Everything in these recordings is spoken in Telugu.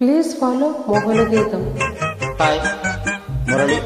ప్లీజ్ ఫాలో మోహన గీతం హాయ్ మురళి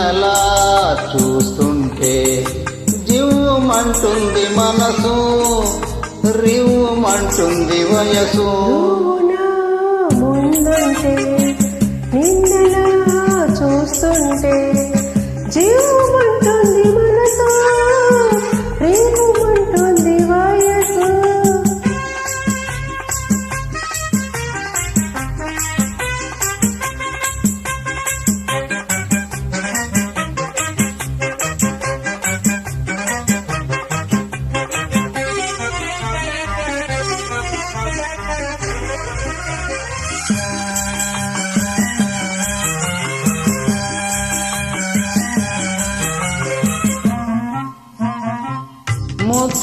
నిన్నలా చూస్తుంటే జివ్వుమంటుంది మనసు రివ్వుమంటుంది వయసు. ముందుంటే నిన్నలా చూస్తుంటే జీవమంటుంది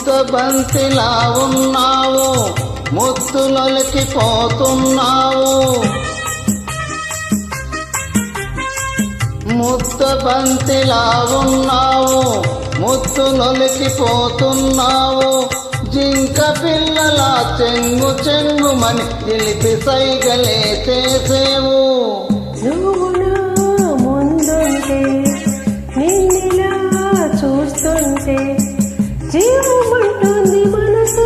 ముద్ద బంతిలా ఉన్నావు ముద్దులొలికి పోతున్నావు ముద్ద బంతిలా ఉన్నావు ముద్దులొలికి పోతున్నావు జింక పిల్లల చెంగు చెంగుమని తెలిపి సైగలే చేసేవు. జీవమంటుంది మనసు.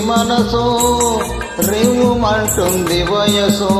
మనసు రివ్వుమంటుంది వయసో.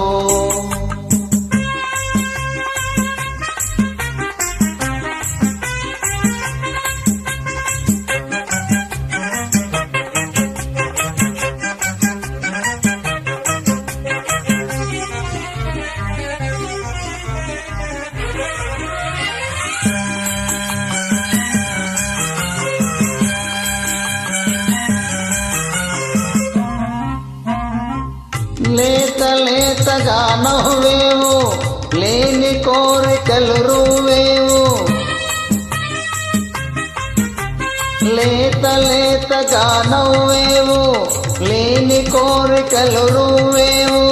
లేతలేతగా నవ్వేవు లేని కోరికలు రువేవు లేతలేతగా నవ్వేవు లేని కోరికలు రువేవు